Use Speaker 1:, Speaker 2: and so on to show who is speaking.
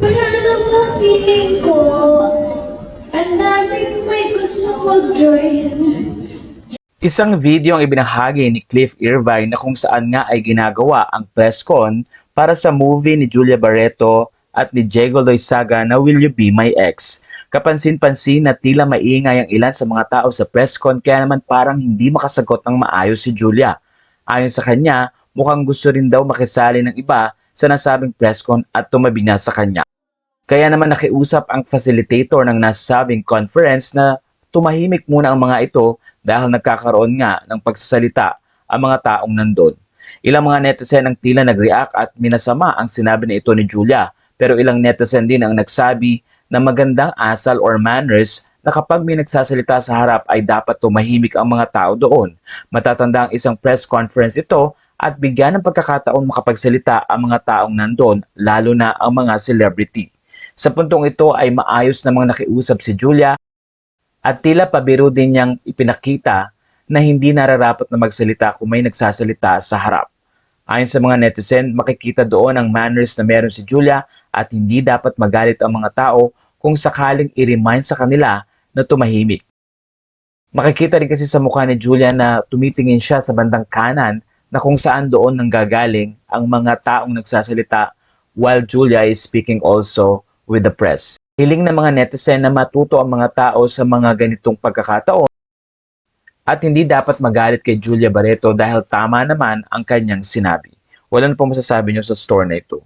Speaker 1: Wala namang feeling ko. Ang daming may gusto mag-join.
Speaker 2: Isang video ang ibinahagi ni Cliff Irvine na kung saan nga ay ginagawa ang press con para sa movie ni Julia Barreto at ni Diego Loizaga na Will You Be My Ex. Kapansin-pansin na tila maingay ang ilan sa mga tao sa press con kaya naman parang hindi makasagot ng maayos si Julia. Ayon sa kanya, mukhang gusto rin daw makisali ng iba sa nasabing press con at tumabi na sa kanya. Kaya naman nakiusap ang facilitator ng nasabing conference na tumahimik muna ang mga ito dahil nagkakaroon nga ng pagsasalita ang mga taong nandun. Ilang mga netizen ang tila nag-react at minasama ang sinabi na ito ni Julia pero ilang netizen din ang nagsabi na magandang asal or manners na kapag may nagsasalita sa harap ay dapat tumahimik ang mga tao doon. Matatanda ang isang press conference ito at bigyan ng pagkakataon makapagsalita ang mga taong nandun, lalo na ang mga celebrity. Sa puntong ito ay maayos namang nakiusap si Julia at tila pabiro din niyang ipinakita na hindi nararapat na magsalita kung may nagsasalita sa harap. Ayon sa mga netizen, makikita doon ang manners na meron si Julia at hindi dapat magalit ang mga tao kung sakaling i-remind sa kanila na tumahimik. Makikita rin kasi sa mukha ni Julia na tumitingin siya sa bandang kanan na kung saan doon nanggagaling ang mga taong nagsasalita while Julia is speaking also with the press. Hiling ng mga netizen na matuto ang mga tao sa mga ganitong pagkakataon at hindi dapat magalit kay Julia Barreto dahil tama naman ang kanyang sinabi. Wala na pong masasabi niyo sa store na ito.